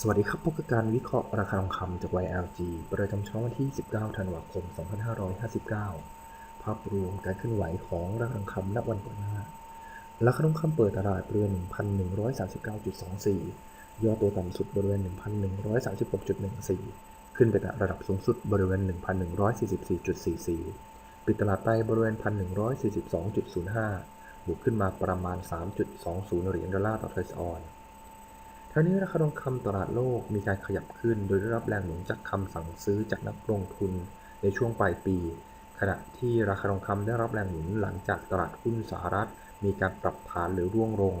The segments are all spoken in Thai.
สวัสดีครับพบกับการวิเคราะห์ราคาทองคำจาก YLG ประจำช่องวันที่ 19 ธันวาคม 2559 ภาพรวมการเคลื่อนไหวของราคาทองคำณวันก่อนหน้า ราคาทองคำเปิดตลาดบริเวณ1,139.24 ย่อตัวต่ำสุดบริเวณ 1,136.14 ขึ้นไปแตะระดับสูงสุดบริเวณ 1,144.44 ปิดตลาดไปบริเวณ 1,142.05 บวกขึ้นมาประมาณ 3.20 เหรียญดอลลาร์ต่อทรัสออน ทั้งนี้ราคาทองคำตลาดโลกมีการขยับขึ้น โดยได้รับแรงหนุนจากคำสั่งซื้อจากนักลงทุนในช่วงปลายปี ขณะที่ราคาทองคำได้รับแรงหนุนหลังจากตลาดหุ้นสหรัฐ มีการปรับฐานหรือร่วงลง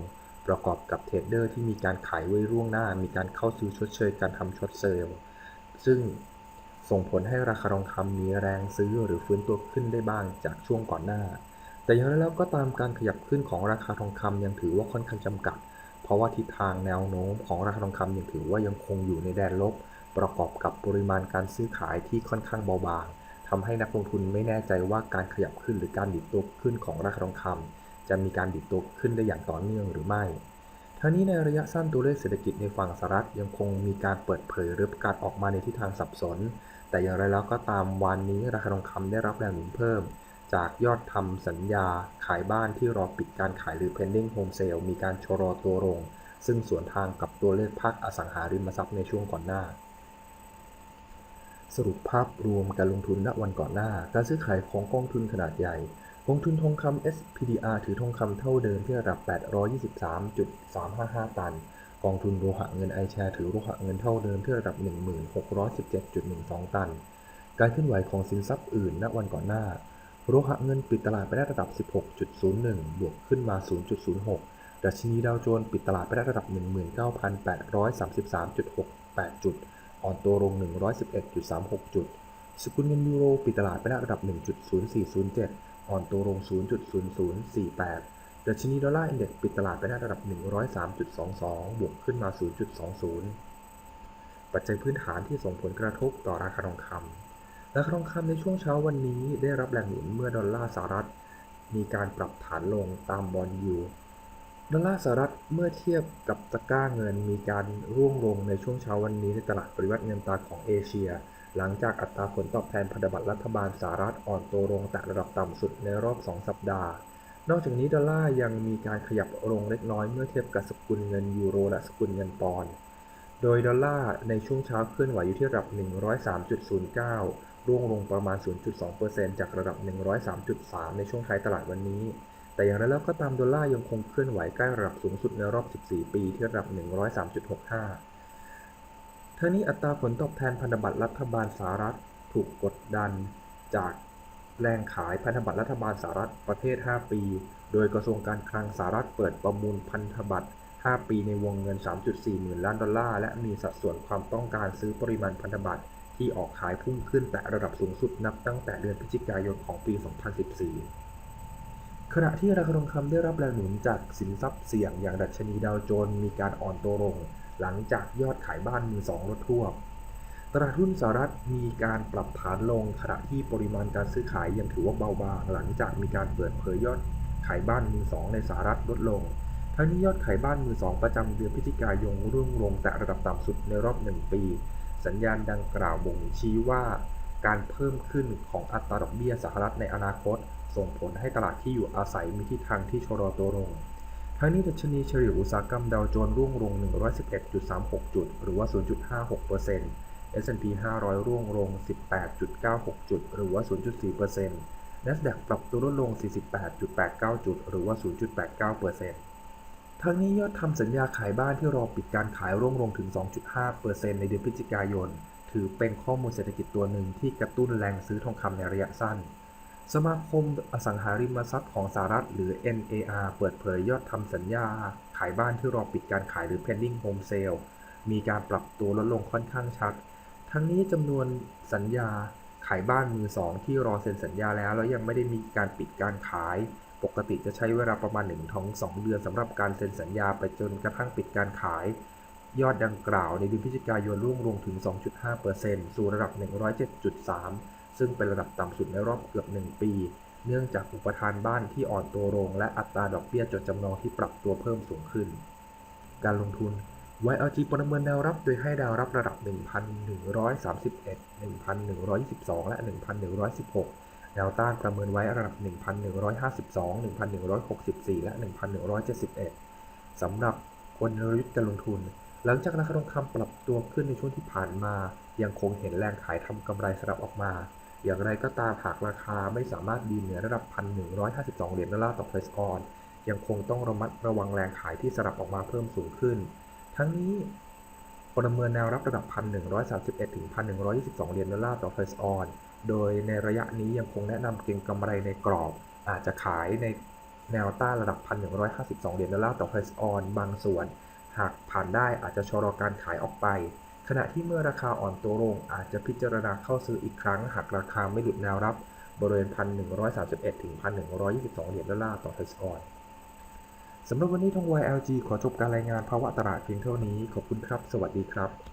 ประกอบกับเทรดเดอร์ที่มีการขายไว้ร่วงหน้า มีการเข้าซื้อชดเชยการทำช็อตเซลล์ซึ่งส่งผลให้ราคาทองคำมีแรงซื้อหรือฟื้นตัวขึ้นได้บ้างจากช่วงก่อนหน้า แต่อย่างไรแล้วก็ตามการขยับขึ้นของราคาทองคำยังถือว่าค่อนข้างจำกัด เพราะว่าทิศทางแนวโน้มของราคาทองคำยังถือว่ายังคงอยู่ในแดนลบ ประกอบกับปริมาณการซื้อขายที่ค่อนข้างเบาบางทำให้นักลงทุนไม่แน่ใจว่าการขยับขึ้นหรือการดิดตัวขึ้นของราคาทองคำจะมีการดิดตัวขึ้นได้อย่างต่อเนื่องหรือไม่ทั้งนี้ในระยะสั้นตัวเลขเศรษฐกิจในฝั่งสหรัฐยังคงมีการเปิดเผยหรือประกาศออกมาในทิศทางสับสน แต่อย่างไรแล้วก็ตามวันนี้ราคาทองคำได้รับแรงหนุนเพิ่ม จากยอดทำสัญญาขายบ้านที่รอปิดการขายหรือ pending home sale มีการชะลอตัวลง ซึ่งสวนทางกับตัวเลขภาคอสังหาริมทรัพย์ในช่วงก่อนหน้า สรุปภาพรวมการลงทุนณวันก่อนหน้า การซื้อขายของกองทุนขนาดใหญ่ กองทุนทองคำ SPDR ถือทองคำเท่าเดิมที่ระดับ 823.355 ตัน กองทุนโลหะเงินไอแชร์ถือโลหะเงินเท่าเดิมที่ระดับ 1617.12 ตัน การเคลื่อนไหวของสินทรัพย์อื่นณวันก่อนหน้า โลหะเงินปิดตลาดไปได้ระดับ 16.01 บวกขึ้นมา 0.06 ดัชนีดาวโจนส์ปิดตลาดไปได้ระดับ 19,833.68 จุด อ่อนตัวลง 111.36 จุด สกุลเงินยูโรปิดตลาดไปได้ระดับ 1.0407 อ่อนตัวลง 0.0048 ดัชนีดอลลาร์อินเด็กซ์ปิดตลาดไปได้ระดับ 103.22 บวกขึ้นมา 0.20 ปัจจัยพื้นฐานที่ส่งผลกระทบต่อราคาทองคำ ราคาทองคำในช่วงเช้าวันนี้ได้รับแรงหนุนเมื่อดอลลาร์สหรัฐ มีการปรับฐานลงตามบอลยูดอลลาร์สหรัฐเมื่อเทียบกับตะก้าเงินมีการร่วงลงในช่วงเช้าวันนี้ในตลาดปริวัติเงินตราของเอเชีย หลังจากอัตราผลตอบแทนพันธบัตรรัฐบาลสหรัฐอ่อนตัวลงแต่ระดับต่ำสุดในรอบ 2 สัปดาห์ นอกจากนี้ดอลลาร์ยังมีการขยับลงเล็กน้อยเมื่อเทียบกับสกุลเงินยูโรและสกุลเงินปอนด์โดยดอลลาร์ในช่วงเช้าเคลื่อนไหวอยู่ที่ระดับ 103.09 ร่วงลงประมาณ 0.2%จากระดับ 103.3 ในช่วงท้ายตลาดวันนี้ แต่อย่างไรแล้วก็ตามดอลลาร์ยังคงเคลื่อนไหวใกล้ระดับสูงสุดในรอบ 14 ปีที่ระดับ 103.65 ทั้งนี้อัตราผลตอบแทนพันธบัตรรัฐบาลสหรัฐถูกกดดันจากแรงขายพันธบัตรรัฐบาลสหรัฐประเภท 5 ปี โดยกระทรวงการคลังสหรัฐเปิดประมูลพันธบัตร 5 ปีในวงเงิน 3.4 หมื่นล้านดอลลาร์ และมีสัดส่วนความต้องการซื้อปริมาณพันธบัตร ที่ออกขายพุ่งขึ้นแต่ระดับสูงสุดนับตั้งแต่เดือนพฤศจิกายนของปี 2014 ขณะที่ราคาทองคำได้รับแรงหนุนจากสินทรัพย์เสี่ยงอย่างดัชนีดาวโจนส์มีการอ่อนตัวลง หลังจากยอดขายบ้านมือสองลดทั่วตลาดหุ้นสหรัฐมีการปรับฐานลงขณะที่ปริมาณการซื้อขายยังถือว่าเบาบาง หลังจากมีการเปิดเผยยอดขายบ้านมือสองในสหรัฐลดลงทั้งนี้ยอดขายบ้านมือสองประจำเดือนพฤศจิกายนร่วงลงแต่ระดับต่ำสุดในรอบหนึ่งปี สัญญาณดังกล่าวบ่งชี้ว่า การเพิ่มขึ้นของอัตราดอกเบี้ยสหรัฐในอนาคต ส่งผลให้ตลาดที่อยู่อาศัยมีทิศทางที่ชะลอตัวลง ทั้งนี้ดัชนีเฉลี่ยอุตสาหกรรมดาวโจนส์ร่วงลง 111.36 จุด หรือว่า 0.56% S&P 500 ร่วงลง 18.96 จุด หรือว่า 0.4% NASDAQ ปรับตัวลดลง 48.89 จุด หรือว่า 0.89% ทั้งนี้ยอดทำสัญญาขายบ้านที่รอปิดการขายร่วงลงถึง 2.5%ในเดือนพฤศจิกายน ถือเป็นข้อมูลเศรษฐกิจตัวหนึ่งที่กระตุ้นแรงซื้อทองคำในระยะสั้น สมาคมอสังหาริมทรัพย์ของสหรัฐหรือ NAR เปิดเผยยอดทำสัญญาขายบ้านที่รอปิดการขายหรือ pending home sale มีการปรับตัวลดลงค่อนข้างชัด ทั้งนี้จำนวนสัญญาขายบ้านมือสองที่รอเซ็นสัญญาแล้วแล้วยังไม่ได้มีการปิดการขาย ปกติจะใช้เวลาประมาณ1ถึง2เดือนสำหรับการเซ็นสัญญาไปจนกระทั่งปิดการขาย ยอดดังกล่าวในเดือนพฤศจิกายนร่วงลงถึง 2.5%สู่ระดับ 107.3 ซึ่งเป็นระดับต่ำสุดในรอบเกือบ 1 ปี เนื่องจากอุปทานบ้านที่อ่อนตัวลง และอัตราดอกเบี้ยจดจำนองที่ปรับตัวเพิ่มสูงขึ้น การลงทุน YLG ประเมินแนวรับโดยให้แนวรับระดับ 1,131 1,122 และ 1,116 แนวต้านประเมินไว้ระดับ 1,152 1,164 และ 1,171 สำหรับกลยุทธ์การลงทุน หลังจากราคาทองคำปรับตัวขึ้นในช่วงที่ผ่านมา ยังคงเห็นแรงขายทำกำไรสลับออกมา อย่างไรก็ตามหากราคาไม่สามารถดีเหนือระดับ 1,152 เหรียญดอลลาร์ต่อ price on ยังคงต้องระมัดระวังแรงขายที่สลับออกมาเพิ่มสูงขึ้น ทั้งนี้ประเมินแนวรับระดับ 1,131 ถึง 1,122 เหรียญดอลลาร์ต่อ price on โดยในระยะนี้ยังคงแนะนำเก็งกำไรในกรอบ อาจจะขายในแนวต้านระดับ 1,152 เหรียญดอลลาร์ต่อ price on บางส่วน หากผ่านได้อาจจะชะลอการขายออกไป ขณะที่เมื่อราคาอ่อนตัวลงอาจจะพิจารณาเข้าซื้ออีกครั้ง หากราคาไม่หลุดแนวรับบริเวณ 1,131 ถึง 1,122 เหรียญดอลลาร์ต่อ price on สำหรับวันนี้ทอง YLG ขอจบการรายงานภาวะตลาดเพียงเท่านี้ ขอบคุณครับ สวัสดีครับ